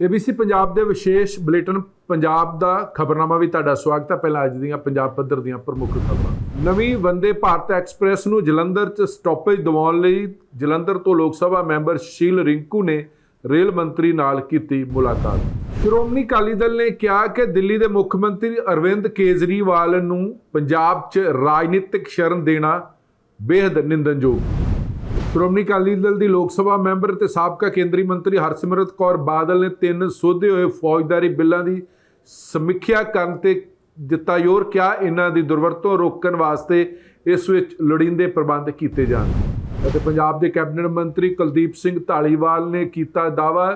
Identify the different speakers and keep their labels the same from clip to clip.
Speaker 1: ABC Punjab ਦੇ ਵਿਸ਼ੇਸ਼ bulletin, Punjab ਦਾ ਖਬਰਨਾਮਾ ਵੀ ਤੁਹਾਡਾ ਸਵਾਗਤ ਹੈ। ਪਹਿਲਾਂ ਅੱਜ ਦੀਆਂ ਪੰਜਾਬ ਪੱਧਰ ਦੀਆਂ ਪ੍ਰਮੁੱਖ ਖਬਰਾਂ। ਨਵੀਂ ਵੰਦੇ ਭਾਰਤ ਐਕਸਪ੍ਰੈਸ ਨੂੰ ਜਲੰਧਰ 'ਚ ਸਟਾਪੇਜ ਦਿਵਾਉਣ ਲਈ ਜਲੰਧਰ ਤੋਂ ਲੋਕ ਸਭਾ ਮੈਂਬਰ ਸ਼ੀਲ ਰਿੰਕੂ ਨੇ ਰੇਲ ਮੰਤਰੀ ਨਾਲ ਕੀਤੀ ਮੁਲਾਕਾਤ। ਸ਼੍ਰੋਮਣੀ ਅਕਾਲੀ ਦਲ ਨੇ ਕਿਹਾ ਕਿ ਦਿੱਲੀ ਦੇ ਮੁੱਖ ਮੰਤਰੀ ਅਰਵਿੰਦ ਕੇਜਰੀਵਾਲ ਨੂੰ ਪੰਜਾਬ 'ਚ ਰਾਜਨੀਤਿਕ ਸ਼ਰਨ ਦੇਣਾ ਬੇहद ਨਿੰਦਨਯੋਗ ਸ਼੍ਰੋਮਣੀ ਅਕਾਲੀ ਦਲ ਦੀ ਲੋਕ ਸਭਾ ਮੈਂਬਰ ਤੇ ਸਾਬਕਾ ਕੇਂਦਰੀ ਮੰਤਰੀ ਹਰਸਿਮਰਤ ਕੌਰ ਬਾਦਲ ਨੇ ਤਿੰਨ ਸੋਧੇ ਹੋਏ ਫੌਜਦਾਰੀ ਬਿੱਲਾਂ ਦੀ ਸਮੀਖਿਆ ਕਰਨ ਤੇ ਦਿੱਤਾ ਯੋਰ ਕਿਹਾ ਇਹਨਾਂ ਦੀ ਦੁਰਵਰਤੋਂ ਰੋਕਣ ਵਾਸਤੇ ਇਸ ਵਿੱਚ ਲੋੜੀਂਦੇ ਪ੍ਰਬੰਧ ਕੀਤੇ ਜਾਣ। ਅਤੇ ਪੰਜਾਬ ਦੇ ਕੈਬਨਿਟ ਮੰਤਰੀ ਕੁਲਦੀਪ ਸਿੰਘ ਢਾਲੀਵਾਲ ਨੇ ਕੀਤਾ ਦਾਅਵਾ,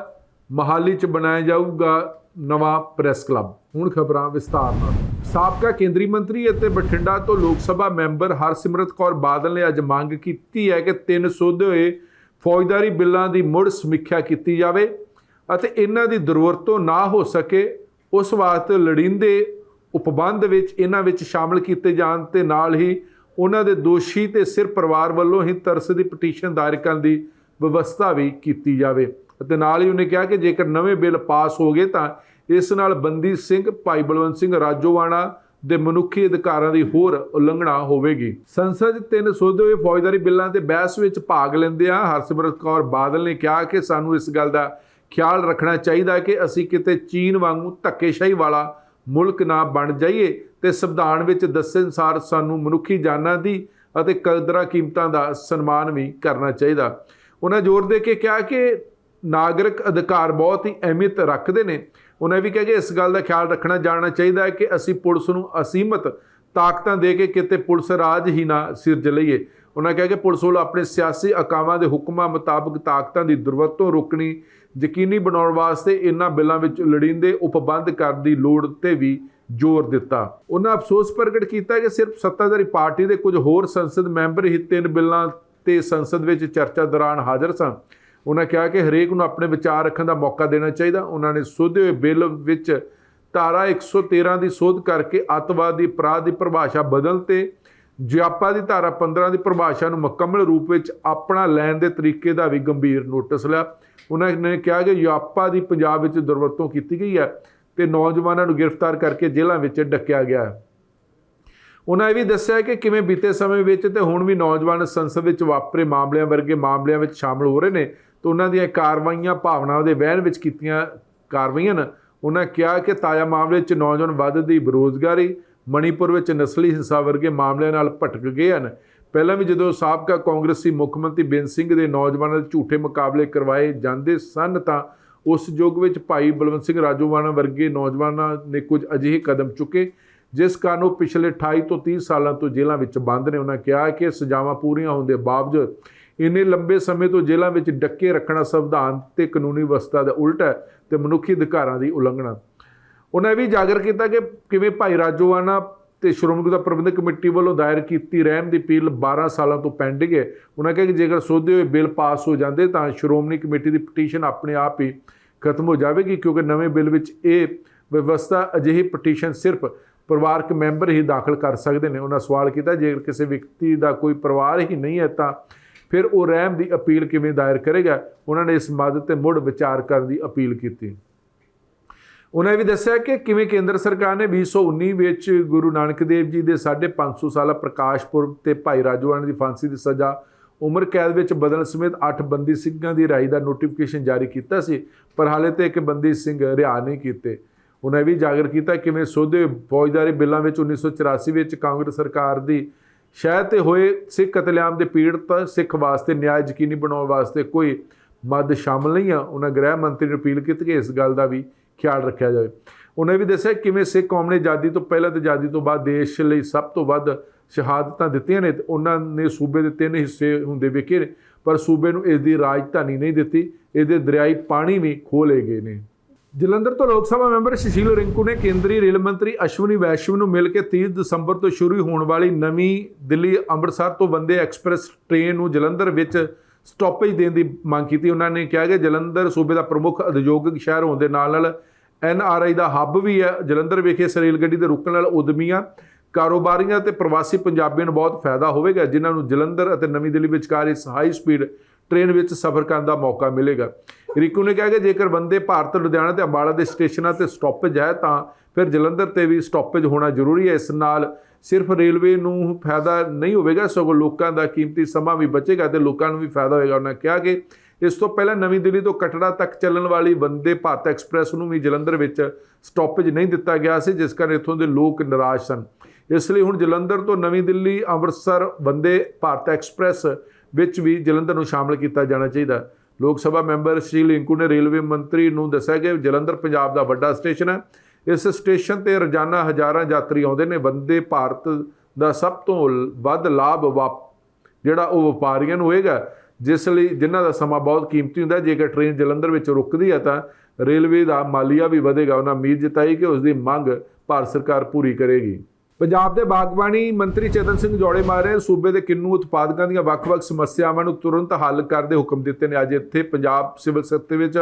Speaker 1: ਮਹਾਲੀ 'ਚ ਬਣਾਇਆ ਜਾਊਗਾ ਨਵਾਂ ਪ੍ਰੈਸ ਕਲੱਬ। ਹੁਣ ਖਬਰਾਂ ਵਿਸਤਾਰ ਨਾਲ। ਸਾਬਕਾ ਕੇਂਦਰੀ ਮੰਤਰੀ ਅਤੇ ਬਠਿੰਡਾ ਤੋਂ ਲੋਕ ਸਭਾ ਮੈਂਬਰ ਹਰਸਿਮਰਤ ਕੌਰ ਬਾਦਲ ਨੇ ਅੱਜ ਮੰਗ ਕੀਤੀ ਹੈ ਕਿ ਤਿੰਨ ਸੋਧੇ ਹੋਏ ਫੌਜਦਾਰੀ ਬਿੱਲਾਂ ਦੀ ਮੁੜ ਸਮੀਖਿਆ ਕੀਤੀ ਜਾਵੇ ਅਤੇ ਇਹਨਾਂ ਦੀ ਦੁਰਵਰਤੋਂ ਨਾ ਹੋ ਸਕੇ, ਉਸ ਵਾਸਤੇ ਲੜਿੰਦੇ ਉਪਬੰਧ ਵਿੱਚ ਇਹਨਾਂ ਵਿੱਚ ਸ਼ਾਮਲ ਕੀਤੇ ਜਾਣ ਤੇ ਨਾਲ ਹੀ ਉਹਨਾਂ ਦੇ ਦੋਸ਼ੀ ਤੇ ਸਿਰ ਪਰਿਵਾਰ ਵੱਲੋਂ ਹੀ ਤਰਸ ਦੀ ਪਟੀਸ਼ਨ ਦਾਇਰ ਕਰਨ ਦੀ ਵਿਵਸਥਾ ਵੀ ਕੀਤੀ ਜਾਵੇ। ਅਤੇ ਨਾਲ ਹੀ ਉਹਨੇ ਕਿਹਾ ਕਿ ਜੇਕਰ ਨਵੇਂ ਬਿੱਲ ਪਾਸ ਹੋ ਗਏ ਤਾਂ ਇਸ ਨਾਲ ਬੰਦੀ ਸਿੰਘ, ਭਾਈ ਬਲਵੰਤ ਸਿੰਘ ਰਾਜੋਵਾਣਾ ਦੇ ਮਨੁੱਖੀ ਅਧਿਕਾਰਾਂ ਦੀ ਹੋਰ ਉਲੰਘਣਾ ਹੋਵੇਗੀ। ਸੰਸਦ 'ਚ ਤਿੰਨ ਸੋਧੇ ਹੋਏ ਫੌਜਦਾਰੀ ਬਿੱਲਾਂ ਤੇ ਬਹਿਸ ਵਿੱਚ ਭਾਗ ਲੈਂਦਿਆਂ ਹਰਸਿਮਰਤ ਕੌਰ ਬਾਦਲ ਨੇ ਕਿਹਾ ਕਿ ਸਾਨੂੰ ਇਸ ਗੱਲ ਦਾ ਖਿਆਲ ਰੱਖਣਾ ਚਾਹੀਦਾ ਕਿ ਅਸੀਂ ਕਿਤੇ ਚੀਨ ਵਾਂਗੂ ਧੱਕੇਸ਼ਾਹੀ ਵਾਲਾ ਮੁਲਕ ਨਾ ਬਣ ਜਾਈਏ ਤੇ ਸੰਵਿਧਾਨ ਵਿੱਚ ਦੱਸੇ ਅਨੁਸਾਰ ਸਾਨੂੰ ਮਨੁੱਖੀ ਜਾਨਾਂ ਦੀ ਅਤੇ ਕਦਰਾਂ ਕੀਮਤਾਂ ਦਾ ਸਨਮਾਨ ਵੀ ਕਰਨਾ ਚਾਹੀਦਾ। ਉਹਨਾਂ ਜ਼ੋਰ ਦੇ ਕੇ ਕਿਹਾ ਕਿ ਨਾਗਰਿਕ ਅਧਿਕਾਰ ਬਹੁਤ ਹੀ ਅਹਿਮੀਅਤ ਰੱਖਦੇ ਨੇ। ਉਹਨਾਂ ਵੀ ਕਿਹਾ ਕਿ ਇਸ ਗੱਲ ਦਾ ਖਿਆਲ ਰੱਖਣਾ ਜਾਣਾ ਚਾਹੀਦਾ ਹੈ ਕਿ ਅਸੀਂ ਪੁਲਿਸ ਨੂੰ ਅਸੀਮਤ ਤਾਕਤਾਂ ਦੇ ਕੇ ਕਿਤੇ ਪੁਲਿਸ ਰਾਜ ਹੀ ਨਾ ਸਿਰਜ ਲਈਏ। ਉਹਨਾਂ ਕਿਹਾ ਕਿ ਪੁਲਿਸ ਵੱਲੋਂ ਆਪਣੇ ਸਿਆਸੀ ਅਕਾਵਾਂ ਦੇ ਹੁਕਮਾਂ ਮੁਤਾਬਕ ਤਾਕਤਾਂ ਦੀ ਦੁਰਵਰਤੋਂ ਰੋਕਣੀ, ਯਕੀਨੀ ਬਣਾਉਣ ਵਾਸਤੇ ਇਹਨਾਂ ਬਿੱਲਾਂ ਵਿੱਚ ਲੜੀਂਦੇ ਉਪਬੰਧ ਕਰਨ ਦੀ ਲੋੜ ਤੇ ਵੀ ਜ਼ੋਰ ਦਿੱਤਾ। ਉਹਨਾਂ ਅਫਸੋਸ ਪ੍ਰਗਟ ਕੀਤਾ ਕਿ ਸਿਰਫ ਸੱਤਾਧਾਰੀ ਪਾਰਟੀ ਦੇ ਕੁਝ ਹੋਰ ਸੰਸਦ ਮੈਂਬਰ ਹੀ ਤਿੰਨ ਬਿੱਲਾਂ ਤੇ ਸੰਸਦ ਵਿੱਚ ਚਰਚਾ ਦੌਰਾਨ ਹਾਜ਼ਰ ਸਨ। ਉਹਨਾਂ ਕਿਹਾ ਕਿ ਹਰੇਕ ਨੂੰ ਆਪਣੇ ਵਿਚਾਰ ਰੱਖਣ ਦਾ ਮੌਕਾ ਦੇਣਾ ਚਾਹੀਦਾ। ਉਹਨਾਂ ਨੇ ਸੋਧੇ ਹੋਏ ਬਿੱਲ ਵਿੱਚ ਧਾਰਾ 113 ਦੀ ਸੋਧ ਕਰਕੇ ਅੱਤਵਾਦ ਦੀ ਅਪਰਾਧ ਦੀ ਪਰਿਭਾਸ਼ਾ ਬਦਲ ਤੇ ਜਿਆਪਾ ਦੀ ਧਾਰਾ 15 ਦੀ ਪਰਿਭਾਸ਼ਾ ਨੂੰ ਮੁਕੰਮਲ ਰੂਪ ਵਿੱਚ ਆਪਣਾ ਲੈਣ ਦੇ ਤਰੀਕੇ ਦਾ ਵੀ ਗੰਭੀਰ ਨੋਟਿਸ ਲਿਆ। ਉਹਨਾਂ ਨੇ ਕਿਹਾ ਕਿ ਜਿਆਪਾ ਦੀ ਪੰਜਾਬ ਵਿੱਚ ਦੁਰਵਰਤੋਂ ਕੀਤੀ ਗਈ ਹੈ ਤੇ ਨੌਜਵਾਨਾਂ ਨੂੰ ਗ੍ਰਿਫਤਾਰ ਕਰਕੇ ਜੇਲ੍ਹਾਂ ਵਿੱਚ ਡੱਕਿਆ ਗਿਆ ਹੈ। ਉਹਨਾਂ ਇਹ ਵੀ ਦੱਸਿਆ ਕਿ ਕਿਵੇਂ ਬੀਤੇ ਸਮੇਂ ਵਿੱਚ ਤੇ ਹੁਣ ਵੀ ਨੌਜਵਾਨ ਸੰਸਦ ਵਿੱਚ ਵਾਪਰੇ ਮਾਮਲਿਆਂ ਵਰਗੇ ਮਾਮਲਿਆਂ ਵਿੱਚ ਸ਼ਾਮਲ ਹੋ ਰਹੇ ਨੇ ਤੇ ਉਹਨਾਂ ਦੀਆਂ ਕਾਰਵਾਈਆਂ ਭਾਵਨਾਵਾਂ ਦੇ ਵਹਿਣ ਵਿੱਚ ਕੀਤੀਆਂ ਕਾਰਵਾਈਆਂ ਨੇ। ਉਹਨਾਂ ਕਿਹਾ ਕਿ ਤਾਜ਼ਾ ਮਾਮਲੇ 'ਚ ਨੌਜਵਾਨ ਵੱਧਦੀ ਬੇਰੁਜ਼ਗਾਰੀ, ਮਣੀਪੁਰ ਵਿੱਚ ਨਸਲੀ ਹਿੰਸਾ ਵਰਗੇ ਮਾਮਲਿਆਂ ਨਾਲ ਭਟਕ ਗਏ ਹਨ। ਪਹਿਲਾਂ ਵੀ ਜਦੋਂ ਸਾਬਕਾ ਕਾਂਗਰਸੀ ਮੁੱਖ ਮੰਤਰੀ ਬੇਅੰਤ ਸਿੰਘ ਦੇ ਨੌਜਵਾਨਾਂ ਦੇ ਝੂਠੇ ਮੁਕਾਬਲੇ ਕਰਵਾਏ ਜਾਂਦੇ ਸਨ ਤਾਂ ਉਸ ਯੁੱਗ ਵਿੱਚ ਭਾਈ ਬਲਵੰਤ ਸਿੰਘ ਰਾਜੋਵਾਨਾ ਵਰਗੇ ਨੌਜਵਾਨਾਂ ਨੇ ਕੁਝ ਅਜਿਹੇ ਕਦਮ ਚੁੱਕੇ, ਜਿਸ ਕਾਰਨ ਉਹ ਪਿਛਲੇ 28 ਤੋਂ 30 ਸਾਲਾਂ ਤੋਂ ਜੇਲ੍ਹਾਂ ਵਿੱਚ ਬੰਦ ਨੇ। ਉਹਨਾਂ ਕਿਹਾ ਕਿ ਸਜ਼ਾਵਾਂ ਪੂਰੀਆਂ ਹੋਣ ਦੇ ਬਾਵਜੂਦ ਇੰਨੇ ਲੰਬੇ ਸਮੇਂ ਤੋਂ ਜੇਲ੍ਹਾਂ ਵਿੱਚ ਡੱਕੇ ਰੱਖਣਾ ਸੰਵਿਧਾਨ ਤੇ ਕਾਨੂੰਨੀ ਵਿਵਸਥਾ ਦਾ ਉਲਟ ਹੈ ਤੇ ਮਨੁੱਖੀ ਅਧਿਕਾਰਾਂ ਦੀ ਉਲੰਘਣਾ। ਉਹਨਾਂ ਇਹ ਵੀ ਜਾਗਰ ਕੀਤਾ ਕਿ ਕਿਵੇਂ ਭਾਈ ਰਾਜੋਆਣਾ ਤੇ ਸ਼੍ਰੋਮਣੀ ਗੁਰਦੁਆਰਾ ਪ੍ਰਬੰਧਕ ਕਮੇਟੀ ਵੱਲੋਂ ਦਾਇਰ ਕੀਤੀ ਰਹਿਮ ਦੀ ਅਪੀਲ 12 ਸਾਲਾਂ ਤੋਂ ਪੈਂਡਿੰਗ ਹੈ। ਉਹਨਾਂ ਕਿਹਾ ਕਿ ਜੇਕਰ ਸੋਧੇ ਹੋਏ ਬਿੱਲ ਪਾਸ ਹੋ ਜਾਂਦੇ ਤਾਂ ਸ਼੍ਰੋਮਣੀ ਕਮੇਟੀ ਦੀ ਪਟੀਸ਼ਨ ਆਪਣੇ ਆਪ ਹੀ ਖਤਮ ਹੋ ਜਾਵੇਗੀ, ਕਿਉਂਕਿ ਨਵੇਂ ਬਿੱਲ ਵਿੱਚ ਇਹ ਵਿਵਸਥਾ ਅਜਿਹੀ ਪਟੀਸ਼ਨ ਸਿਰਫ ਪਰਿਵਾਰਕ ਮੈਂਬਰ ਹੀ ਦਾਖਲ ਕਰ ਸਕਦੇ ਨੇ। ਉਹਨਾਂ ਸਵਾਲ ਕੀਤਾ, ਜੇਕਰ ਕਿਸੇ ਵਿਅਕਤੀ ਦਾ ਕੋਈ ਪਰਿਵਾਰ ਹੀ ਨਹੀਂ ਹੈ ਤਾਂ ਫਿਰ ਉਹ ਰਹਿਮ ਦੀ ਅਪੀਲ ਕਿਵੇਂ ਦਾਇਰ ਕਰੇਗਾ? ਉਹਨਾਂ ਨੇ ਇਸ ਮਦਦ ਤੇ ਮੁੜ ਵਿਚਾਰ ਕਰਨ ਦੀ ਅਪੀਲ ਕੀਤੀ। ਉਹਨਾਂ ਵੀ ਦੱਸਿਆ ਕਿ ਕਿਵੇਂ ਕੇਂਦਰ ਸਰਕਾਰ ਨੇ 2019 ਵਿੱਚ ਗੁਰੂ ਨਾਨਕ ਦੇਵ ਜੀ ਦੇ 550 ਸਾਲਾ ਪ੍ਰਕਾਸ਼ ਪੁਰਬ ਤੇ ਭਾਈ ਰਾਜੋਆਣਾ ਦੀ ਫਾਂਸੀ ਦੀ ਸਜ਼ਾ, ਉਮਰ ਕੈਦ ਵਿੱਚ ਬਦਲਣ ਸਮੇਤ 8 ਬੰਦੀ ਸਿੰਘਾਂ ਦੀ ਰਾਈ ਦਾ ਨੋਟੀਫਿਕੇਸ਼ਨ ਜਾਰੀ ਕੀਤਾ ਸੀ, ਪਰ ਹਾਲੇ ਤੇ ਇੱਕ ਬੰਦੀ ਸਿੰਘ ਰਿਹਾ ਨਹੀਂ ਕੀਤੇ। ਉਹਨਾਂ ਇਹ ਵੀ ਜਾਗਰ ਕੀਤਾ ਕਿਵੇਂ ਸੋਧੇ ਫੌਜਦਾਰੀ ਬਿੱਲਾਂ ਵਿੱਚ 1984 ਵਿੱਚ ਕਾਂਗਰਸ ਸਰਕਾਰ ਦੀ ਸ਼ਹਿਰ ਤੇ ਹੋਏ ਸਿੱਖ ਕਤਲੇਆਮ ਦੇ ਪੀੜਤ ਸਿੱਖ ਵਾਸਤੇ ਨਿਆਂ ਯਕੀਨੀ ਬਣਾਉਣ ਵਾਸਤੇ ਕੋਈ ਮਦ ਸ਼ਾਮਲ ਨਹੀਂ ਆ। ਉਹਨਾਂ ਗ੍ਰਹਿ ਮੰਤਰੀ ਨੂੰ ਅਪੀਲ ਕੀਤੀ ਕਿ ਇਸ ਗੱਲ ਦਾ ਵੀ ਖਿਆਲ ਰੱਖਿਆ ਜਾਵੇ। ਉਹਨੇ ਵੀ ਦੱਸਿਆ ਕਿਵੇਂ ਸਿੱਖ ਕੌਮ ਨੇ ਆਜ਼ਾਦੀ ਤੋਂ ਪਹਿਲਾਂ ਤੇ ਆਜ਼ਾਦੀ ਤੋਂ ਬਾਅਦ ਦੇਸ਼ ਲਈ ਸਭ ਤੋਂ ਵੱਧ ਸ਼ਹਾਦਤਾਂ ਦਿੱਤੀਆਂ ਨੇ ਤੇ ਉਹਨਾਂ ਨੇ ਸੂਬੇ ਦੇ ਤਿੰਨ ਹਿੱਸੇ ਹੁੰਦੇ ਵੇਖੇ ਨੇ, ਪਰ ਸੂਬੇ ਨੂੰ ਇਸ ਦੀ ਰਾਜਧਾਨੀ ਨਹੀਂ ਦਿੱਤੀ। ਇਹਦੇ ਦਰਿਆਈ ਪਾਣੀ ਵੀ ਖੋਹ ਲਏ ਗਏ ਨੇ। ਜਲੰਧਰ ਤੋਂ ਲੋਕ ਸਭਾ ਮੈਂਬਰ ਸੁਸ਼ੀਲ ਰਿੰਕੂ ਨੇ ਕੇਂਦਰੀ ਰੇਲ ਮੰਤਰੀ ਅਸ਼ਵਨੀ ਵੈਸ਼ਵ ਨੂੰ ਮਿਲ ਕੇ 30 ਦਸੰਬਰ ਤੋਂ ਸ਼ੁਰੂ ਹੋਣ ਵਾਲੀ ਨਵੀਂ ਦਿੱਲੀ ਅੰਮ੍ਰਿਤਸਰ ਤੋਂ ਵੰਦੇ ਐਕਸਪ੍ਰੈਸ ਟ੍ਰੇਨ ਨੂੰ ਜਲੰਧਰ ਵਿੱਚ ਸਟਾਪੇਜ ਦੇਣ ਦੀ ਮੰਗ ਕੀਤੀ। ਉਹਨਾਂ ਨੇ ਕਿਹਾ ਕਿ ਜਲੰਧਰ ਸੂਬੇ ਦਾ ਪ੍ਰਮੁੱਖ ਉਦਯੋਗਿਕ ਸ਼ਹਿਰ ਹੋਣ ਦੇ ਨਾਲ ਨਾਲ ਐਨ ਆਰ ਆਈ ਦਾ ਹੱਬ ਵੀ ਹੈ। ਜਲੰਧਰ ਵਿਖੇ ਇਸ ਰੇਲ ਗੱਡੀ ਦੇ ਰੁਕਣ ਨਾਲ ਉਦਮੀਆਂ, ਕਾਰੋਬਾਰੀਆਂ ਤੇ ਪ੍ਰਵਾਸੀ ਪੰਜਾਬੀਆਂ ਨੂੰ ਬਹੁਤ ਫਾਇਦਾ ਹੋਵੇਗਾ, ਜਿਨ੍ਹਾਂ ਨੂੰ ਜਲੰਧਰ ਅਤੇ ਨਵੀਂ ਦਿੱਲੀ ਵਿਚਕਾਰ ਇਸ ਹਾਈ ਸਪੀਡ ਟ੍ਰੇਨ ਵਿੱਚ ਸਫ਼ਰ ਕਰਨ ਦਾ ਮੌਕਾ ਮਿਲੇਗਾ। ਰਿਕੂ ਨੇ ਕਿਹਾ ਕਿ ਜੇਕਰ ਵੰਦੇ ਭਾਰਤ, ਲੁਧਿਆਣਾ ਤੇ ਅੰਬਾਲਾ ਦੇ ਸਟੇਸ਼ਨਾਂ ਤੇ ਸਟਾਪੇਜ ਹੈ, ਤਾਂ ਫਿਰ ਜਲੰਧਰ ਤੇ ਵੀ ਸਟਾਪੇਜ ਹੋਣਾ ਜ਼ਰੂਰੀ ਹੈ। ਇਸ ਨਾਲ ਸਿਰਫ ਰੇਲਵੇ ਨੂੰ ਫਾਇਦਾ ਨਹੀਂ ਹੋਵੇਗਾ, ਸਗੋਂ ਲੋਕਾਂ ਦਾ ਕੀਮਤੀ ਸਮਾਂ ਵੀ ਬਚੇਗਾ ਤੇ ਲੋਕਾਂ ਨੂੰ ਵੀ ਫਾਇਦਾ ਹੋਵੇਗਾ। ਉਹਨਾਂ ਕਿਹਾ ਕਿ ਇਸ ਤੋਂ ਪਹਿਲਾਂ ਨਵੀਂ ਦਿੱਲੀ ਤੋਂ ਕਟੜਾ ਤੱਕ ਚੱਲਣ ਵਾਲੀ ਵੰਦੇ ਭਾਰਤ ਐਕਸਪ੍ਰੈਸ ਨੂੰ ਵੀ ਜਲੰਧਰ ਵਿੱਚ ਸਟਾਪੇਜ ਨਹੀਂ ਦਿੱਤਾ ਗਿਆ ਸੀ, ਜਿਸ ਕਾਰਨ ਇੱਥੋਂ ਦੇ ਲੋਕ ਨਿਰਾਸ਼ ਸਨ। ਇਸ ਲਈ ਹੁਣ ਜਲੰਧਰ ਤੋਂ ਨਵੀਂ ਦਿੱਲੀ ਅੰਮ੍ਰਿਤਸਰ ਵੰਦੇ ਭਾਰਤ ਐਕਸਪ੍ਰੈਸ ਵਿੱਚ ਵੀ ਜਲੰਧਰ ਨੂੰ ਸ਼ਾਮਲ ਕੀਤਾ ਜਾਣਾ ਚਾਹੀਦਾ। ਲੋਕ ਸਭਾ ਮੈਂਬਰ ਸ਼੍ਰੀ ਲਿੰਕੂ ਨੇ ਰੇਲਵੇ ਮੰਤਰੀ ਨੂੰ ਦੱਸਿਆ ਕਿ ਜਲੰਧਰ, ਪੰਜਾਬ ਦਾ ਵੱਡਾ ਸਟੇਸ਼ਨ ਹੈ। ਇਸ ਸਟੇਸ਼ਨ ਤੇ ਰੋਜ਼ਾਨਾ ਹਜ਼ਾਰਾਂ ਯਾਤਰੀ ਆਉਂਦੇ ਨੇ। ਬੰਦੇ ਭਾਰਤ ਦਾ ਸਭ ਤੋਂ ਵੱਧ ਲਾਭ ਵਾਪ, ਜਿਹੜਾ ਉਹ ਵਪਾਰੀਆਂ ਨੂੰ ਹੋਏਗਾ, ਜਿਸ ਲਈ ਜਿਨ੍ਹਾਂ ਦਾ ਸਮਾਂ ਬਹੁਤ ਕੀਮਤੀ ਹੁੰਦਾ ਜੇਕਰ ਟ੍ਰੇਨ ਜਲੰਧਰ ਵਿੱਚ ਰੁਕਦੀ ਹੈ ਤਾਂ ਰੇਲਵੇ ਦਾ ਮਾਲੀਆ ਵੀ ਵਧੇਗਾ। ਉਹਨਾਂ ਉਮੀਦ ਜਤਾਈ ਕਿ ਉਸ ਦੀ ਮੰਗ ਭਾਰਤ ਸਰਕਾਰ ਪੂਰੀ ਕਰੇਗੀ। ਪੰਜਾਬ ਦੇ ਬਾਗਬਾਨੀ ਮੰਤਰੀ ਚੇਤਨ ਸਿੰਘ ਜੋੜੇ ਮਾਰੇ ਸੂਬੇ ਦੇ ਕਿੰਨੂ ਉਤਪਾਦਕਾਂ ਦੀਆਂ ਵੱਖ-ਵੱਖ ਸਮੱਸਿਆਵਾਂ ਨੂੰ ਤੁਰੰਤ ਹੱਲ ਕਰਨ ਦੇ ਹੁਕਮ ਦਿੱਤੇ ਨੇ। ਅੱਜ ਇੱਥੇ ਪੰਜਾਬ ਸਿਵਲ ਸੱਤੇ ਵਿੱਚ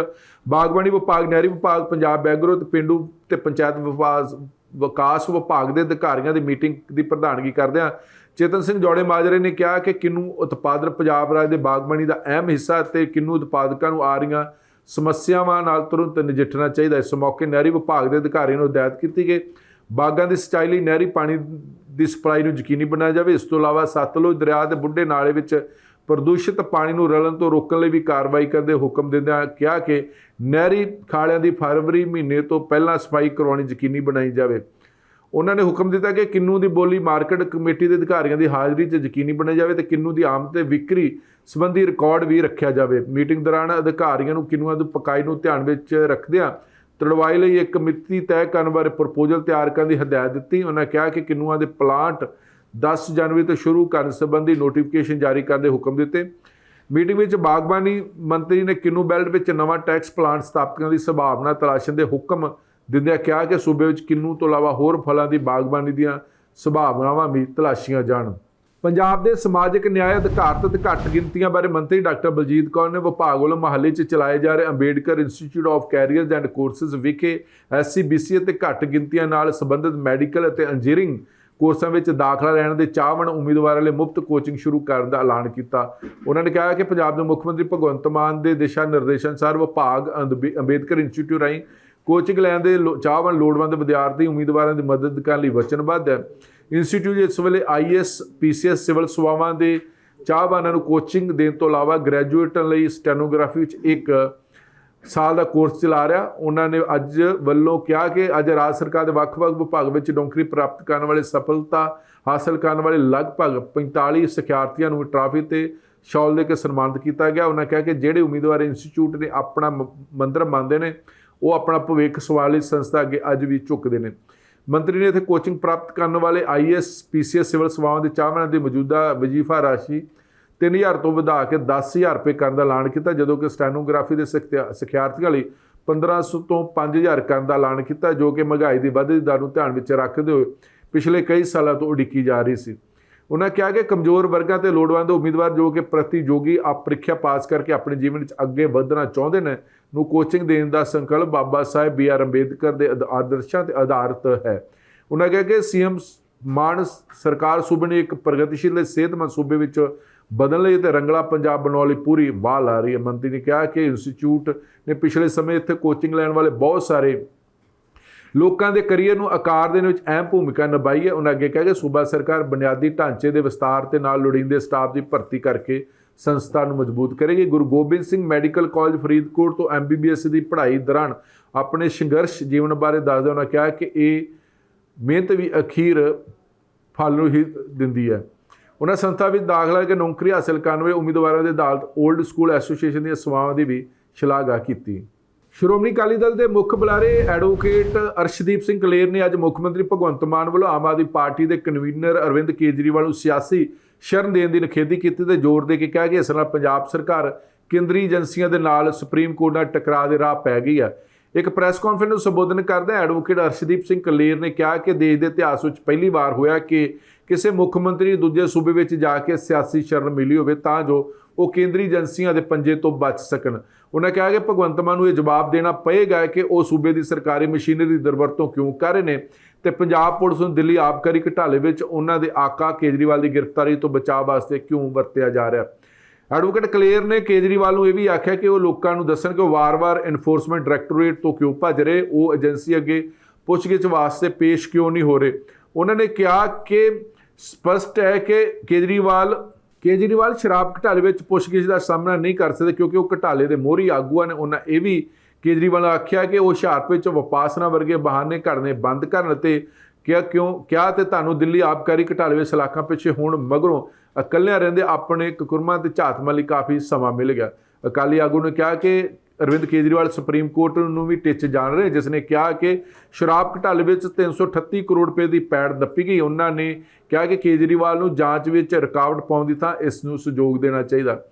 Speaker 1: ਬਾਗਬਾਨੀ ਵਿਭਾਗ, ਨਹਿਰੀ ਵਿਭਾਗ, ਪੰਜਾਬ ਐਗਰੋ ਤੇ ਪਿੰਡੂ ਤੇ ਪੰਚਾਇਤ ਵਿਭਾਗ, ਵਿਕਾਸ ਵਿਭਾਗ ਦੇ ਅਧਿਕਾਰੀਆਂ ਦੀ ਮੀਟਿੰਗ ਦੀ ਪ੍ਰਧਾਨਗੀ ਕਰਦਿਆਂ ਚੇਤਨ ਸਿੰਘ ਜੋੜੇ ਮਾਜਰੇ ਨੇ, ਕਿਹਾ ਕਿ ਕਿੰਨੂ ਉਤਪਾਦਨ ਪੰਜਾਬ ਰਾਜ ਦੇ ਬਾਗਬਾਨੀ ਦਾ ਅਹਿਮ ਹਿੱਸਾ ਤੇ ਕਿੰਨੂ ਉਤਪਾਦਕਾਂ ਨੂੰ ਆ ਰਹੀਆਂ ਸਮੱਸਿਆਵਾਂ ਨਾਲ ਤੁਰੰਤ ਨਜਿੱਠਣਾ ਚਾਹੀਦਾ ਇਸ ਮੌਕੇ ਨਹਿਰੀ ਵਿਭਾਗ ਦੇ ਅਧਿਕਾਰੀਆਂ ਨੂੰ ਹਦਾਇਤ ਕੀਤੀ ਗਈ। ਬਾਗਾਂ ਦੀ ਸਿੰਚਾਈ ਲਈ ਨਹਿਰੀ ਪਾਣੀ ਦੀ ਸਪਲਾਈ ਨੂੰ ਯਕੀਨੀ ਬਣਾਇਆ ਜਾਵੇ। ਇਸ ਤੋਂ ਇਲਾਵਾ ਸਤਲੁਜ ਦਰਿਆ ਦੇ ਬੁੱਢੇ ਨਾਲੇ ਵਿੱਚ ਪ੍ਰਦੂਸ਼ਿਤ ਪਾਣੀ ਨੂੰ ਰਲਣ ਤੋਂ ਰੋਕਣ ਲਈ ਵੀ ਕਾਰਵਾਈ ਕਰਨ ਦੇ ਹੁਕਮ ਦਿੰਦਿਆਂ ਕਿਹਾ ਕਿ ਨਹਿਰੀ ਖਾਲਿਆਂ ਦੀ ਫਰਵਰੀ ਮਹੀਨੇ ਤੋਂ ਪਹਿਲਾਂ ਸਫ਼ਾਈ ਕਰਵਾਉਣੀ ਯਕੀਨੀ ਬਣਾਈ ਜਾਵੇ। ਉਹਨਾਂ ਨੇ ਹੁਕਮ ਦਿੱਤਾ ਕਿ ਕਿੰਨੂ ਦੀ ਬੋਲੀ ਮਾਰਕੀਟ ਕਮੇਟੀ ਦੇ ਅਧਿਕਾਰੀਆਂ ਦੀ ਹਾਜ਼ਰੀ 'ਚ ਯਕੀਨੀ ਬਣਾਈ ਜਾਵੇ ਤੇ ਕਿੰਨੂ ਦੀ ਆਮਦ ਤੇ ਵਿਕਰੀ ਸੰਬੰਧੀ ਰਿਕਾਰਡ ਵੀ ਰੱਖਿਆ ਜਾਵੇ। ਮੀਟਿੰਗ ਦੌਰਾਨ ਅਧਿਕਾਰੀਆਂ ਨੂੰ ਕਿੰਨੂਆਂ ਦੀ ਪਕਾਈ ਨੂੰ ਧਿਆਨ ਵਿੱਚ ਰੱਖਦਿਆਂ ਤੜਵਾਈ ਲਈ ਇੱਕ ਮਿਤੀ ਤੈਅ ਕਰਨ ਬਾਰੇ ਪ੍ਰਪੋਜ਼ਲ ਤਿਆਰ ਕਰਨ ਦੀ ਹਦਾਇਤ ਦਿੱਤੀ। ਉਹਨਾਂ ਕਿਹਾ ਕਿ ਕਿੰਨੂਆਂ ਦੇ ਪਲਾਂਟ 10 ਜਨਵਰੀ ਤੋਂ ਸ਼ੁਰੂ ਕਰਨ ਸੰਬੰਧੀ ਨੋਟੀਫਿਕੇਸ਼ਨ ਜਾਰੀ ਕਰਨ ਦੇ ਹੁਕਮ ਦਿੱਤੇ। ਮੀਟਿੰਗ ਵਿੱਚ ਬਾਗਬਾਨੀ ਮੰਤਰੀ ਨੇ ਕਿੰਨੂ ਬੈਲਟ ਵਿੱਚ ਨਵਾਂ ਟੈਕਸ ਪਲਾਂਟ ਸਥਾਪਿਤ ਕਰਨ ਦੀ ਸੰਭਾਵਨਾ ਤਲਾਸ਼ਣ ਦੇ ਹੁਕਮ ਦਿੰਦਿਆਂ ਕਿਹਾ ਕਿ ਸੂਬੇ ਵਿੱਚ ਕਿੰਨੂ ਤੋਂ ਇਲਾਵਾ ਹੋਰ ਫਲਾਂ ਦੀ ਬਾਗਬਾਨੀ ਦੀਆਂ ਸੰਭਾਵਨਾਵਾਂ ਵੀ ਤਲਾਸ਼ੀਆਂ ਜਾਣ। ਪੰਜਾਬ ਦੇ ਸਮਾਜਿਕ ਨਿਆਂ ਅਧਿਕਾਰਤ ਤੇ ਘੱਟ ਗਿਣਤੀਆਂ ਬਾਰੇ ਮੰਤਰੀ ਡਾਕਟਰ ਬਲਜੀਤ ਕੌਰ ਨੇ ਵਿਭਾਗ ਵੱਲੋਂ ਮਹੱਲੇ 'ਚ ਚਲਾਏ ਜਾ ਰਹੇ Ambedkar institute of careers and courses ਵਿਖੇ ਐਸਸੀਬੀਸੀ ਅਤੇ ਘੱਟ ਗਿਣਤੀਆਂ ਨਾਲ ਸੰਬੰਧਿਤ ਮੈਡੀਕਲ ਅਤੇ ਇੰਜੀਨੀਅਰਿੰਗ ਕੋਰਸਾਂ ਵਿੱਚ ਦਾਖਲਾ ਲੈਣ ਦੇ ਚਾਹਵਣ ਉਮੀਦਵਾਰਾਂ ਲਈ ਮੁਫਤ ਕੋਚਿੰਗ ਸ਼ੁਰੂ ਕਰਨ ਦਾ ਐਲਾਨ ਕੀਤਾ। ਉਹਨਾਂ ਨੇ ਕਿਹਾ ਕਿ ਪੰਜਾਬ ਦੇ ਮੁੱਖ ਮੰਤਰੀ ਭਗਵੰਤ ਮਾਨ ਦੇ ਦਿਸ਼ਾ ਨਿਰਦੇਸ਼ਾਂ ਅਨੁਸਾਰ ਵਿਭਾਗ ਅੰਬੇ- ਅੰਬੇਦਕਰ ਇੰਸਟੀਚਿਊਟ ਰਾਹੀਂ ਕੋਚਿੰਗ ਲੈਣ ਦੇ ਲੋ- ਚਾਹਵਾਨ ਲੋੜਵੰਦ ਵਿਦਿਆਰਥੀ ਉਮੀਦਵਾਰਾਂ ਦੀ ਮਦਦ ਕਰਨ ਲਈ ਵਚਨਬੱਧ ਹੈ। ਇੰਸਟੀਚਿਊਟ ਇਸ ਵੇਲੇ ਆਈਐਸ ਪੀਸੀਐਸ ਸਿਵਲ ਸੇਵਾਵਾਂ ਦੇ ਚਾਹਵਾਨਾਂ ਨੂੰ ਕੋਚਿੰਗ ਦੇਣ ਤੋਂ ਇਲਾਵਾ ਗ੍ਰੈਜੂਏਟਾਂ ਲਈ ਸਟੈਨੋਗ੍ਰਾਫੀ ਵਿੱਚ ਇੱਕ ਸਾਲ ਦਾ ਕੋਰਸ ਚਲਾ ਰਿਹਾ। ਉਹਨਾਂ ਨੇ ਅੱਜ ਵੱਲੋਂ ਕਿਹਾ ਕਿ ਅੱਜ ਰਾਜ ਸਰਕਾਰ ਦੇ ਵੱਖ-ਵੱਖ ਵਿਭਾਗ ਵਿੱਚ ਨੌਕਰੀ ਪ੍ਰਾਪਤ ਕਰਨ ਵਾਲੇ ਸਫਲਤਾ ਹਾਸਲ ਕਰਨ ਵਾਲੇ ਲਗਭਗ 45 ਸਿਖਿਆਰਥੀਆਂ ਨੂੰ ਟਰਾਫੀ ਤੇ ਸ਼ਾਲ ਦੇ ਕੇ ਸਨਮਾਨਿਤ ਕੀਤਾ ਗਿਆ। ਉਹਨਾਂ ਕਿਹਾ ਕਿ ਜਿਹੜੇ ਉਮੀਦਵਾਰ ਇੰਸਟੀਚਿਊਟ ਨੇ ਆਪਣਾ ਮ- ਮੰਤਰ ਮੰਨਦੇ ਨੇ, ਉਹ ਆਪਣਾ ਭਵਿੱਖ ਸਵਾਲ ਲਈ ਸੰਸਥਾ ਅੱਗੇ ਅੱਜ ਵੀ ਝੁਕਦੇ ਨੇ। ਮੰਤਰੀ ਨੇ ਇੱਥੇ ਕੋਚਿੰਗ ਪ੍ਰਾਪਤ ਕਰਨ ਵਾਲੇ ਆਈਐਸ ਪੀਸੀਐਸ ਸਿਵਲ ਸੇਵਾਵਾਂ ਦੇ ਚਾਹਵਾਨਾਂ ਦੀ ਮੌਜੂਦਾ ਵਜ਼ੀਫਾ ਰਾਸ਼ੀ 3000 ਤੋਂ ਵਧਾ ਕੇ 10000 ਰੁਪਏ ਕਰਨ ਦਾ ਐਲਾਨ ਕੀਤਾ, ਜਦੋਂ ਕਿ ਸਟੈਨੋਗ੍ਰਾਫੀ ਦੇ ਸਿਖਿਆ- ਸਿਖਿਆਰਥੀਆਂ ਲਈ 1500 ਤੋਂ 5000 ਕਰਨ ਦਾ ਐਲਾਨ ਕੀਤਾ, ਜੋ ਕਿ ਮਹਿੰਗਾਈ ਦੀ ਵਧਦੀ ਦਰ ਨੂੰ ਧਿਆਨ ਵਿੱਚ ਰੱਖਦੇ ਹੋਏ ਪਿਛਲੇ ਕਈ ਸਾਲਾਂ ਤੋਂ ਉਡੀਕੀ ਜਾ ਰਹੀ ਸੀ। ਉਹਨਾਂ ਕਿਹਾ ਕਿ ਕਮਜ਼ੋਰ ਵਰਗਾਂ ਤੇ ਲੋੜਵੰਦ ਉਮੀਦਵਾਰ ਜੋ ਕਿ ਪ੍ਰਤੀਯੋਗੀ ਆਪ ਪ੍ਰੀਖਿਆ ਪਾਸ ਕਰਕੇ ਆਪਣੇ ਜੀਵਨ ਵਿੱਚ ਅੱਗੇ ਵਧਣਾ ਚਾਹੁੰਦੇ ਨੇ ਨੂੰ ਕੋਚਿੰਗ ਦੇਣ ਦਾ ਸੰਕਲਪ ਬਾਬਾ ਸਾਹਿਬ ਬੀ ਆਰ ਅੰਬੇਦਕਰ ਦੇ ਆਦ- ਆਦਰਸ਼ਾਂ ਤੇ ਆਧਾਰਿਤ ਹੈ। ਉਹਨਾਂ ਕਿਹਾ ਕਿ ਸੀਐਮ ਮਾਨ ਸਰਕਾਰ ਸੂਬੇ ਨੂੰ ਇੱਕ ਪ੍ਰਗਤੀਸ਼ੀਲ ਤੇ ਸਿਹਤਮੰਦ ਸੂਬੇ ਵਿੱਚ ਬਦਲਣ ਲਈ ਤੇ ਰੰਗਲਾ ਪੰਜਾਬ ਬਣਾਉਣ ਲਈ ਪੂਰੀ ਵਾਹ ਲਾ ਰਹੀ ਹੈ। ਮੰਤਰੀ ਨੇ ਕਿਹਾ ਕਿ ਇੰਸਟੀਚਿਊਟ ਨੇ ਪਿਛਲੇ ਸਮੇਂ ਇੱਥੇ ਕੋਚਿੰਗ ਲੈਣ ਵਾਲੇ ਬਹੁਤ ਸਾਰੇ ਲੋਕਾਂ ਦੇ ਕੈਰੀਅਰ ਨੂੰ ਆਕਾਰ ਦੇਣ ਵਿੱਚ ਅਹਿਮ ਭੂਮਿਕਾ ਨਿਭਾਈ ਹੈ। ਉਹਨਾਂ ਅੱਗੇ ਕਿਹਾ ਕਿ ਸੂਬਾ ਸਰਕਾਰ ਬੁਨਿਆਦੀ ਢਾਂਚੇ ਦੇ ਵਿਸਤਾਰ ਤੇ ਨਾਲ ਲੋੜੀਂਦੇ ਸਟਾਫ ਦੀ ਭਰਤੀ ਕਰਕੇ ਸੰਸਥਾ ਨੂੰ ਮਜ਼ਬੂਤ ਕਰੇਗੀ। ਗੁਰੂ ਗੋਬਿੰਦ ਸਿੰਘ ਮੈਡੀਕਲ ਕਾਲਜ ਫਰੀਦਕੋਟ ਤੋਂ ਐਮਬੀਬੀਐਸ ਦੀ ਪੜ੍ਹਾਈ ਦੌਰਾਨ ਆਪਣੇ ਸੰਘਰਸ਼ ਜੀਵਨ ਬਾਰੇ ਦੱਸਦੇ ਉਹਨਾਂ ਕਿਹਾ ਕਿ ਇਹ ਮਿਹਨਤ ਵੀ ਅਖੀਰ ਫਲ ਨੂੰ ਹੀ ਦਿੰਦੀ ਹੈ। ਉਹਨਾਂ ਸੰਸਥਾ ਵਿੱਚ ਦਾਖਲਾ ਕੇ ਨੌਕਰੀ ਹਾਸਲ ਕਰਨ ਵਾਲੇ ਉਮੀਦਵਾਰਾਂ ਦੇ ਅਦਾਲਤ 올ਡ ਸਕੂਲ ਐਸੋਸੀਏਸ਼ਨ ਦੀਆਂ ਸੇਵਾਵਾਂ ਦੀ ਵੀ ਸ਼ਲਾਘਾ ਕੀਤੀ। ਸ਼੍ਰੋਮਣੀ ਅਕਾਲੀ ਦਲ ਦੇ ਮੁੱਖ ਬੁਲਾਰੇ ਐਡਵੋਕੇਟ ਅਰਸ਼ਦੀਪ ਸਿੰਘ ਕਲੇਰ ਨੇ ਅੱਜ ਮੁੱਖ ਮੰਤਰੀ ਭਗਵੰਤ ਮਾਨ ਵੱਲੋਂ ਆਮ ਆਦਮੀ ਪਾਰਟੀ ਦੇ ਕਨਵੀਨਰ ਅਰਵਿੰਦ ਕੇਜਰੀਵਾਲ ਨੂੰ ਸਿਆਸੀ ਸ਼ਰਨ ਦੇਣ ਦੀ ਨਿਖੇਧੀ ਕੀਤੀ ਤੇ ਜ਼ੋਰ ਦੇ ਕੇ ਕਿਹਾ ਕਿ ਇਸ ਨਾਲ ਪੰਜਾਬ ਸਰਕਾਰ ਕੇਂਦਰੀ ਏਜੰਸੀਆਂ ਦੇ ਨਾਲ ਸੁਪਰੀਮ ਕੋਰਟ ਨਾਲ ਟਕਰਾਅ ਦੇ ਰਾਹ ਪੈ ਗਈ ਹੈ ਇੱਕ ਪ੍ਰੈਸ ਕਾਨਫਰੰਸ ਨੂੰ ਸੰਬੋਧਨ ਕਰਦਿਆਂ ਐਡਵੋਕੇਟ ਅਰਸ਼ਦੀਪ ਸਿੰਘ ਕਲੇਰ ਨੇ ਕਿਹਾ ਕਿ ਦੇਸ਼ ਦੇ ਇਤਿਹਾਸ ਵਿੱਚ ਪਹਿਲੀ ਵਾਰ ਹੋਇਆ ਕਿ ਕਿਸੇ ਮੁੱਖ ਮੰਤਰੀ ਦੂਜੇ ਸੂਬੇ ਵਿੱਚ ਜਾ ਕੇ ਸਿਆਸੀ ਸ਼ਰਨ ਮਿਲੀ ਹੋਵੇ, ਤਾਂ ਜੋ ਉਹ ਕੇਂਦਰੀ ਏਜੰਸੀਆਂ ਦੇ ਪੰਜੇ ਤੋਂ ਬਚ ਸਕਣ। ਉਹਨਾਂ ਕਿਹਾ ਕਿ ਭਗਵੰਤ ਮਾਨ ਨੂੰ ਇਹ ਜਵਾਬ ਦੇਣਾ ਪਏਗਾ ਕਿ ਉਹ ਸੂਬੇ ਦੀ ਸਰਕਾਰੀ ਮਸ਼ੀਨਰੀ ਦੀ ਦੁਰਵਰਤੋਂ ਕਿਉਂ ਕਰ ਰਹੇ ਨੇ। ਤੇ ਪੰਜਾਬ ਪੁਲਿਸ ਨੂੰ ਦਿੱਲੀ ਆਬਕਾਰੀ ਘਟਾਲੇ ਵਿੱਚ ਉਹਨਾਂ ਦੇ ਆਕਾ ਕੇਜਰੀਵਾਲ ਦੀ ਗ੍ਰਿਫਤਾਰੀ ਤੋਂ ਬਚਾਅ ਵਾਸਤੇ ਕਿਉਂ ਵਰਤਿਆ ਜਾ ਰਿਹਾ? ਐਡਵੋਕੇਟ ਕਲੇਰ ਨੇ ਕੇਜਰੀਵਾਲ ਨੂੰ ਇਹ ਵੀ ਆਖਿਆ ਕਿ ਉਹ ਲੋਕਾਂ ਨੂੰ ਦੱਸਣ ਕਿ ਉਹ ਵਾਰ-ਵਾਰ ਐਨਫੋਰਸਮੈਂਟ ਡਾਇਰੈਕਟੋਰੇਟ ਤੋਂ ਕਿਉਂ ਭੱਜ ਰਹੇ, ਉਹ ਏਜੰਸੀ ਅੱਗੇ ਪੁੱਛਗਿੱਛ ਵਾਸਤੇ ਪੇਸ਼ ਕਿਉਂ ਨਹੀਂ ਹੋ ਰਹੇ। ਉਹਨਾਂ ਨੇ ਕਿਹਾ ਕਿ ਸਪਸ਼ਟ ਹੈ ਕਿ ਕੇਜਰੀਵਾਲ ਕੇਜਰੀਵਾਲ ਸ਼ਰਾਬ ਘਟਾਲੇ ਵਿੱਚ ਪੁੱਛਗਿੱਛ ਦਾ ਸਾਹਮਣਾ ਨਹੀਂ ਕਰ ਸਕਦੇ ਕਿਉਂਕਿ ਉਹ ਘਟਾਲੇ ਦੇ ਮੋਹਰੀ ਆਗੂਆਂ ਨੇ। ਉਹਨਾਂ ਇਹ ਵੀ ਕੇਜਰੀਵਾਲ ਨੇ ਆਖਿਆ ਕਿ ਉਹ ਹੁਸ਼ਿਆਰਪੁਰ ਵਿੱਚ ਵਪਾਸਨਾ ਵਰਗੇ ਬਹਾਨੇ ਘੜਨੇ ਬੰਦ ਕਰਨ ਅਤੇ ਕਿਹਾ ਕਿਉਂ, ਕਿਹਾ ਤੇ ਤੁਹਾਨੂੰ ਦਿੱਲੀ ਆਬਕਾਰੀ ਘਟਾਲੇ ਵਿੱਚ ਸਲਾਖਾਂ ਪਿੱਛੇ ਹੁਣ ਮਗਰੋਂ ਇਕੱਲਿਆਂ ਰਹਿੰਦੇ ਆਪਣੇ ਕੁਕਰਮਾਂ ਤੇ ਝਾਤ ਲਈ ਕਾਫੀ ਸਮਾਂ ਮਿਲ ਗਿਆ। ਅਕਾਲੀ ਆਗੂ ਨੇ ਕਿਹਾ ਕਿ ਅਰਵਿੰਦ ਕੇਜਰੀਵਾਲ ਸੁਪਰੀਮ ਕੋਰਟ ਨੂੰ ਵੀ ਟਿੱਚ ਜਾਣ ਰਹੇ, ਜਿਸ ਨੇ ਕਿਹਾ ਕਿ ਸ਼ਰਾਬ ਘਟਾਲੇ ਵਿੱਚ 338 ਕਰੋੜ ਰੁਪਏ ਦੀ ਪੈੜ ਦੱਪੀ ਗਈ। ਉਹਨਾਂ ਨੇ ਕਿਹਾ ਕਿ ਕੇਜਰੀਵਾਲ ਨੂੰ ਜਾਂਚ ਵਿੱਚ ਰੁਕਾਵਟ ਪਾਉਣ ਦੀ ਥਾਂ ਇਸ ਨੂੰ ਸਹਿਯੋਗ ਦੇਣਾ ਚਾਹੀਦਾ।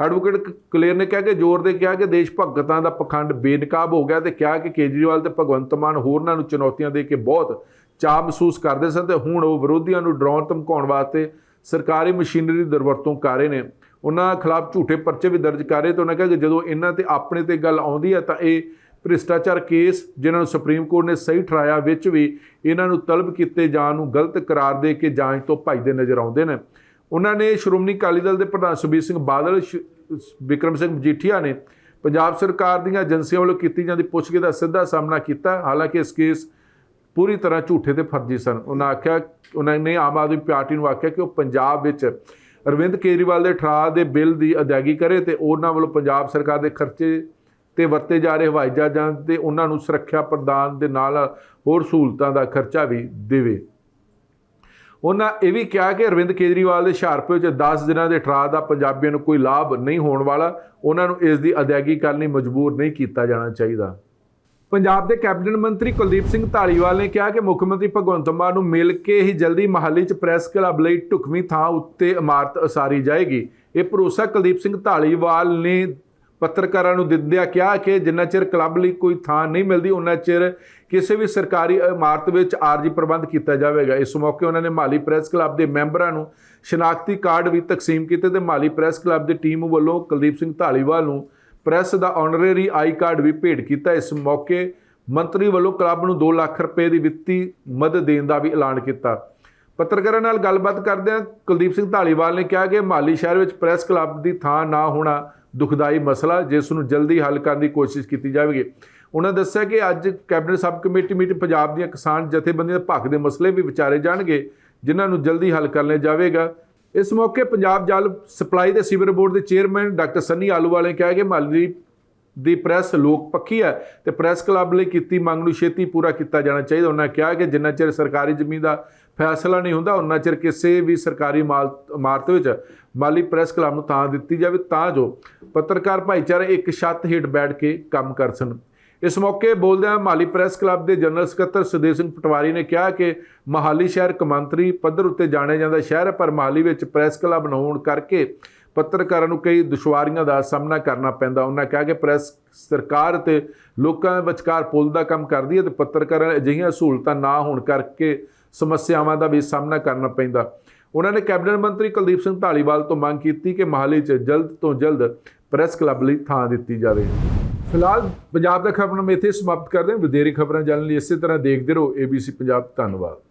Speaker 1: ਐਡਵੋਕੇਟ ਕਲੇਰ ਨੇ ਕਿਹਾ ਕਿ ਜ਼ੋਰ ਦੇ ਕਿਹਾ ਕਿ ਦੇਸ਼ ਭਗਤਾਂ ਦਾ ਪਖੰਡ ਬੇਨਕਾਬ ਹੋ ਗਿਆ ਤੇ ਕਿਹਾ ਕਿ ਕੇਜਰੀਵਾਲ ਤੇ ਭਗਵੰਤ ਮਾਨ ਹੋਰਨਾਂ ਨੂੰ ਚੁਣੌਤੀਆਂ ਦੇ ਕੇ ਬਹੁਤ ਚਾਅ ਮਹਿਸੂਸ ਕਰਦੇ ਸਨ ਤੇ ਹੁਣ ਉਹ ਵਿਰੋਧੀਆਂ ਨੂੰ ਡਰਾਉਣ ਧਮਕਾਉਣ ਵਾਸਤੇ ਸਰਕਾਰੀ ਮਸ਼ੀਨਰੀ ਦੀ ਦੁਰਵਰਤੋਂ ਕਰ ਰਹੇ ਨੇ। ਉਹਨਾਂ ਖਿਲਾਫ ਝੂਠੇ ਪਰਚੇ ਵੀ ਦਰਜ ਕਰ ਰਹੇ ਤੇ ਉਹਨਾਂ ਕਿਹਾ ਕਿ ਜਦੋਂ ਇਹਨਾਂ ਤੇ ਆਪਣੇ ਤੇ ਗੱਲ ਆਉਂਦੀ ਹੈ ਤਾਂ ਇਹ ਭ੍ਰਿਸ਼ਟਾਚਾਰ ਕੇਸ ਜਿਨ੍ਹਾਂ ਨੂੰ ਸੁਪਰੀਮ ਕੋਰਟ ਨੇ ਸਹੀ ਠਹਿਰਾਇਆ ਵਿੱਚ ਵੀ ਇਹਨਾਂ ਨੂੰ ਤਲਬ ਕੀਤੇ ਜਾਣ ਨੂੰ ਗਲਤ ਕਰਾਰ ਦੇ ਕੇ ਜਾਂਚ ਤੋਂ ਭੱਜਦੇ ਨਜ਼ਰ ਆਉਂਦੇ ਨੇ। ਉਹਨਾਂ ਨੇ ਸ਼੍ਰੋਮਣੀ ਅਕਾਲੀ ਦਲ ਦੇ ਪ੍ਰਧਾਨ ਸੁਖਬੀਰ ਸਿੰਘ ਬਾਦਲ ਸ਼- ਵਿਕਰਮ ਸਿੰਘ ਮਜੀਠੀਆ ਨੇ ਪੰਜਾਬ ਸਰਕਾਰ ਦੀਆਂ ਏਜੰਸੀਆਂ ਵੱਲੋਂ ਕੀਤੀ ਜਾਂਦੀ ਪੁੱਛਗਿੱਛ ਦਾ ਸਿੱਧਾ ਸਾਹਮਣਾ ਕੀਤਾ। ਹਾਲਾਂਕਿ ਇਸ ਕੇਸ ਪੂਰੀ ਤਰ੍ਹਾਂ ਝੂਠੇ ਤੇ ਫਰਜ਼ੀ ਸਨ। ਉਹਨਾਂ ਆਖਿਆ, ਉਹਨਾਂ ਨੇ ਆਮ ਆਦਮੀ ਪਾਰਟੀ ਨੂੰ ਆਖਿਆ ਕਿ ਉਹ ਪੰਜਾਬ ਵਿੱਚ ਅਰਵਿੰਦ ਕੇਜਰੀਵਾਲ ਦੇ ਠਰਾਅ ਦੇ ਬਿੱਲ ਦੀ ਅਦਾਇਗੀ ਕਰੇ ਤੇ ਉਹਨਾਂ ਵੱਲੋਂ ਪੰਜਾਬ ਸਰਕਾਰ ਦੇ ਖਰਚੇ ਤੇ ਵਰਤੇ ਜਾ ਰਹੇ ਹਵਾਈ ਜਹਾਜ਼ਾਂ ਤੇ ਉਹਨਾਂ ਨੂੰ ਸੁਰੱਖਿਆ ਪ੍ਰਦਾਨ ਦੇ ਨਾਲ ਹੋਰ ਸਹੂਲਤਾਂ ਦਾ ਖਰਚਾ ਵੀ ਦੇਵੇ। ਉਹਨਾਂ ਇਹ ਵੀ ਕਿਹਾ ਕਿ ਅਰਵਿੰਦ ਕੇਜਰੀਵਾਲ ਦੇ ਹੁਸ਼ਿਆਰਪੁਰ ਵਿੱਚ 10 ਦਿਨਾਂ ਦੇ ਠਰਾਅ ਦਾ ਪੰਜਾਬੀਆਂ ਨੂੰ ਕੋਈ ਲਾਭ ਨਹੀਂ ਹੋਣ ਵਾਲਾ, ਉਹਨਾਂ ਨੂੰ ਇਸ ਦੀ ਅਦਾਇਗੀ ਕਰਨ ਲਈ ਮਜਬੂਰ ਨਹੀਂ ਕੀਤਾ ਜਾਣਾ ਚਾਹੀਦਾ। ਪੰਜਾਬ ਦੇ ਕੈਬਨਿਟ ਮੰਤਰੀ ਕੁਲਦੀਪ ਸਿੰਘ ਧਾਲੀਵਾਲ ਨੇ ਕਿਹਾ ਕਿ ਮੁੱਖ ਮੰਤਰੀ ਭਗਵੰਤ ਮਾਨ ਨੂੰ ਮਿਲ ਕੇ ਹੀ ਜਲਦੀ ਮਹਾਲੀ 'ਚ ਪ੍ਰੈਸ ਕਲੱਬ ਲਈ ਢੁਕਵੀਂ ਥਾਂ ਉੱਤੇ ਇਮਾਰਤ ਉਸਾਰੀ ਜਾਏਗੀ। ਇਹ ਭਰੋਸਾ ਕੁਲਦੀਪ ਸਿੰਘ ਧਾਲੀਵਾਲ ਨੇ ਪੱਤਰਕਾਰਾਂ ਨੂੰ ਦਿੰਦਿਆਂ ਕਿਹਾ ਕਿ ਜਿੰਨਾ ਚਿਰ ਕਲੱਬ ਲਈ ਕੋਈ ਥਾਂ ਨਹੀਂ ਮਿਲਦੀ ਉਹਨਾਂ ਚਿਰ ਕਿਸੇ ਵੀ ਸਰਕਾਰੀ ਇਮਾਰਤ ਵਿੱਚ ਆਰਜੀ ਪ੍ਰਬੰਧ ਕੀਤਾ ਜਾਵੇਗਾ। ਇਸ ਮੌਕੇ ਉਹਨਾਂ ਨੇ ਮਾਲੀ ਪ੍ਰੈਸ ਕਲੱਬ ਦੇ ਮੈਂਬਰਾਂ ਨੂੰ ਸ਼ਨਾਖਤੀ ਕਾਰਡ ਵੀ ਤਕਸੀਮ ਕੀਤੇ ਤੇ ਮਾਲੀ ਪ੍ਰੈਸ ਕਲੱਬ ਦੀ ਟੀਮ ਵੱਲੋਂ ਕੁਲਦੀਪ ਸਿੰਘ ਧਾਲੀਵਾਲ ਨੂੰ ਪ੍ਰੈਸ ਦਾ ਆਨਰੇਰੀ ਆਈ ਕਾਰਡ ਵੀ ਭੇਟ ਕੀਤਾ। ਇਸ ਮੌਕੇ ਮੰਤਰੀ ਵੱਲੋਂ ਕਲੱਬ ਨੂੰ 2 ਲੱਖ ਰੁਪਏ ਦੀ ਵਿੱਤੀ ਮਦਦ ਦੇਣ ਦਾ ਵੀ ਐਲਾਨ ਕੀਤਾ। ਪੱਤਰਕਾਰਾਂ ਨਾਲ ਗੱਲਬਾਤ ਕਰਦਿਆਂ ਕੁਲਦੀਪ ਸਿੰਘ ਧਾਲੀਵਾਲ ਨੇ ਕਿਹਾ ਕਿ ਮਾਲੀ ਸ਼ਹਿਰ ਵਿੱਚ ਪ੍ਰੈਸ ਕਲੱਬ ਦੀ ਥਾਂ ਨਾ ਹੋਣਾ ਦੁਖਦਾਈ ਮਸਲਾ, ਜਿਸ ਨੂੰ ਜਲਦੀ ਹੱਲ ਕਰਨ ਦੀ ਕੋਸ਼ਿਸ਼ ਕੀਤੀ ਜਾਵੇਗੀ। ਉਹਨਾਂ ਦੱਸਿਆ ਕਿ ਅੱਜ cabinet sub committee meeting Punjab ਦੀਆਂ ਕਿਸਾਨ ਜਥੇਬੰਦੀਆਂ ਦੇ ਭੱਖ ਦੇ ਮਸਲੇ ਵੀ ਵਿਚਾਰੇ ਜਾਣਗੇ, ਜਿਨ੍ਹਾਂ ਨੂੰ ਜਲਦੀ ਹੱਲ ਕਰ ਲਿਆ ਜਾਵੇਗਾ। ਇਸ ਮੌਕੇ ਪੰਜਾਬ ਜਲ ਸਪਲਾਈ ਤੇ ਸੀਵਰ ਬੋਰਡ ਦੇ ਚੇਅਰਮੈਨ ਡਾਕਟਰ ਸੰਨੀ ਆਲੂਵਾਲ ਨੇ ਕਿਹਾ ਕਿ ਮਾਲੀ ਦੀ ਪ੍ਰੈਸ ਲੋਕ ਪੱਖੀ ਹੈ ਤੇ ਪ੍ਰੈਸ ਕਲੱਬ ਲਈ ਕੀਤੀ ਮੰਗ ਨੂੰ ਛੇਤੀ ਪੂਰਾ ਕੀਤਾ ਜਾਣਾ ਚਾਹੀਦਾ। ਉਹਨਾਂ ਕਿਹਾ ਕਿ ਜਿੰਨਾ ਚਿਰ ਸਰਕਾਰੀ ਜ਼ਮੀਨ ਦਾ ਫੈਸਲਾ ਨਹੀਂ ਹੁੰਦਾ, ਉਹਨਾਂ ਚਿਰ ਕਿਸੇ ਵੀ ਸਰਕਾਰੀ ਮਾਲ ਇਮਾਰਤ ਵਿੱਚ ਮਾਲੀ ਪ੍ਰੈਸ ਕਲੱਬ ਨੂੰ ਥਾਂ ਦਿੱਤੀ ਜਾਵੇ ਤਾਂ ਜੋ ਪੱਤਰਕਾਰ ਭਾਈਚਾਰਾ ਇੱਕ ਛੱਤ ਹੇਠ ਬੈਠ ਕੇ ਕੰਮ ਕਰ ਸਕਣ। ਇਸ ਮੌਕੇ ਬੋਲਦਿਆਂ ਮਾਲੀ ਪ੍ਰੈਸ ਕਲੱਬ ਦੇ ਜਨਰਲ ਸਕੱਤਰ ਸੁਦੇਵ ਸਿੰਘ ਪਟਵਾਰੀ ਨੇ ਕਿਹਾ ਕਿ ਮਹਾਲੀ ਸ਼ਹਿਰ ਕਮਾਂਤਰੀ ਪੱਧਰ ਉੱਤੇ ਜਾਣਿਆ ਜਾਂਦਾ ਸ਼ਹਿਰ ਹੈ, ਪਰ ਮਹਾਲੀ ਵਿੱਚ ਪ੍ਰੈਸ ਕਲੱਬ ਨਾ ਹੋਣ ਕਰਕੇ ਪੱਤਰਕਾਰਾਂ ਨੂੰ ਕਈ ਦੁਸ਼ਵਾਰੀਆਂ ਦਾ ਸਾਹਮਣਾ ਕਰਨਾ ਪੈਂਦਾ। ਉਹਨਾਂ ਕਿਹਾ ਕਿ ਪ੍ਰੈਸ ਸਰਕਾਰ ਤੇ ਲੋਕਾਂ ਵਿਚਕਾਰ ਪੁਲ ਦਾ ਕੰਮ ਕਰਦੀ ਹੈ ਤੇ ਪੱਤਰਕਾਰਾਂ ਅਜਿਹੀਆਂ ਸਹੂਲਤਾਂ ਨਾ ਹੋਣ ਕਰਕੇ ਸਮੱਸਿਆਵਾਂ ਦਾ ਵੀ ਸਾਹਮਣਾ ਕਰਨਾ ਪੈਂਦਾ। ਉਹਨਾਂ ਨੇ ਕੈਬਨਿਟ ਮੰਤਰੀ ਕੁਲਦੀਪ ਸਿੰਘ ਢਾਲੀਵਾਲ ਤੋਂ ਮੰਗ ਕੀਤੀ ਕਿ ਮਹਾਲੀ 'ਚ ਜਲਦ ਤੋਂ ਜਲਦ ਪ੍ਰੈਸ ਕਲੱਬ ਲਈ ਥਾਂ ਦਿੱਤੀ ਜਾਵੇ। ਫਿਲਹਾਲ ਪੰਜਾਬ ਦਾ ਖਬਰਨਾਮਾ ਇੱਥੇ ਸਮਾਪਤ ਕਰਦੇ ਹਾਂ। ਵਧੇਰੇ ਖਬਰਾਂ ਜਾਣਨ ਲਈ ਇਸੇ ਤਰ੍ਹਾਂ ਦੇਖਦੇ ਰਹੋ। ABC ਪੰਜਾਬ, ਧੰਨਵਾਦ।